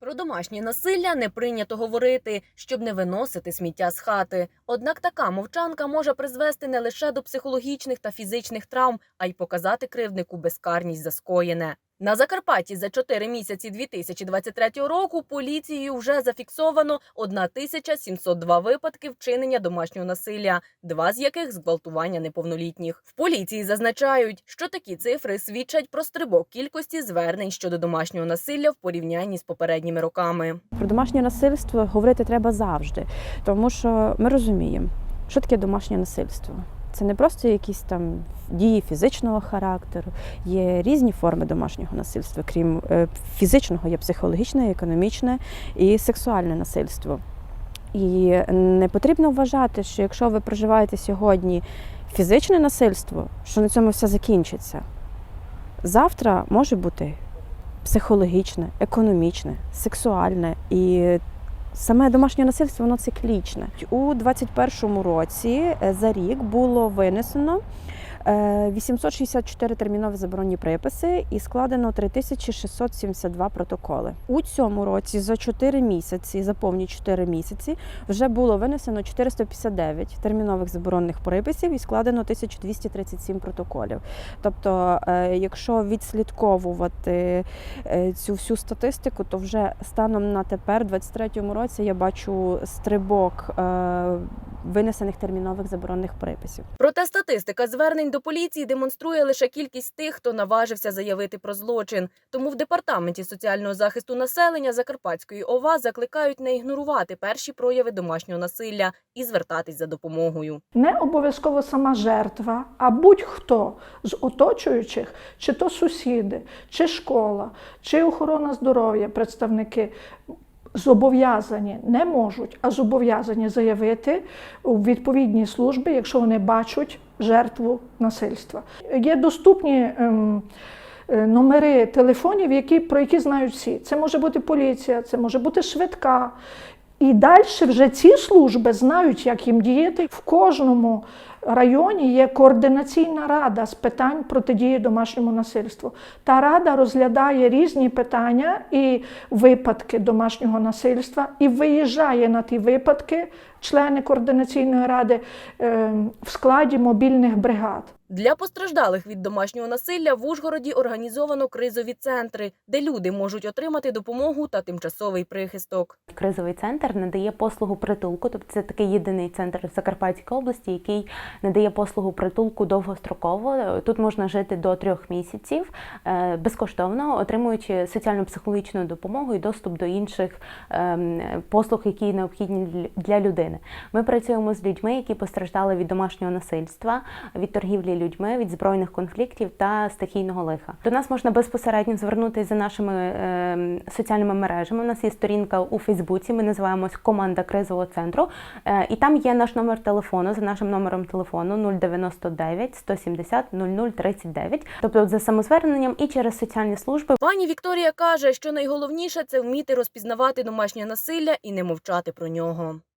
Про домашнє насилля не прийнято говорити, щоб не виносити сміття з хати. Однак така мовчанка може призвести не лише до психологічних та фізичних травм, а й показати кривднику безкарність за скоєне. На Закарпатті за 4 місяці 2023 року поліцією вже зафіксовано 1702 випадки вчинення домашнього насилля, два з яких зґвалтування неповнолітніх. В поліції зазначають, що такі цифри свідчать про стрибок кількості звернень щодо домашнього насилля в порівнянні з попередніми роками. Про домашнє насильство говорити треба завжди, тому що ми розуміємо, що таке домашнє насильство. Це не просто якісь там дії фізичного характеру, є різні форми домашнього насильства, крім е, фізичного, є психологічне, економічне і сексуальне насильство. І не потрібно вважати, що якщо ви проживаєте сьогодні фізичне насильство, що на цьому все закінчиться. Завтра може бути психологічне, економічне, сексуальне і саме домашнє насильство воно циклічне. У 2021 році е, за рік було винесено 864 термінові заборонні приписи і складено 3672 протоколи. У цьому році за 4 місяці, за повні 4 місяці, вже було винесено 459 термінових заборонних приписів і складено 1237 протоколів. Тобто, е, якщо відслідковувати е, цю всю статистику, то вже станом на тепер, у 23-му році, я бачу стрибок е, винесених термінових заборонних приписів. Проте статистика звернень до поліції демонструє лише кількість тих, хто наважився заявити про злочин. Тому в департаменті соціального захисту населення Закарпатської ОВА закликають не ігнорувати перші прояви домашнього насилля і звертатись за допомогою. Не обов'язково сама жертва, а будь-хто з оточуючих, чи то сусіди, чи школа, чи охорона здоров'я, представники. Зобов'язані не можуть, а зобов'язані заявити у відповідній службі, якщо вони бачать жертву насильства. Є доступні ем, е, номери телефонів, які, про які знають всі. Це може бути поліція, це може бути швидка. І далі вже ці служби знають, як їм діяти. В кожному районі є координаційна рада з питань протидії домашньому насильству. Та рада розглядає різні питання і випадки домашнього насильства і виїжджає на ті випадки члени координаційної ради е, в складі мобільних бригад. Для постраждалих від домашнього насилля в Ужгороді організовано кризові центри, де люди можуть отримати допомогу та тимчасовий прихисток. Кризовий центр надає послугу притулку, тобто це такий єдиний центр в Закарпатській області, який надає послугу притулку довгостроково. Тут можна жити до трьох місяців е, безкоштовно, отримуючи соціально-психологічну допомогу і доступ до інших ем, послуг, які необхідні для людини. Ми працюємо з людьми, які постраждали від домашнього насильства, від торгівлі людьми, від збройних конфліктів та стихійного лиха. До нас можна безпосередньо звернутися за нашими ем, соціальними мережами. У нас є сторінка у Фейсбуці. Ми називаємось Команда кризового центру. Е, І там є наш номер телефону за нашим номером телефону 099 170 0039. Тобто за самозверненням і через соціальні служби. Пані Вікторія каже, що найголовніше це вміти розпізнавати домашнє насилля і не мовчати про нього.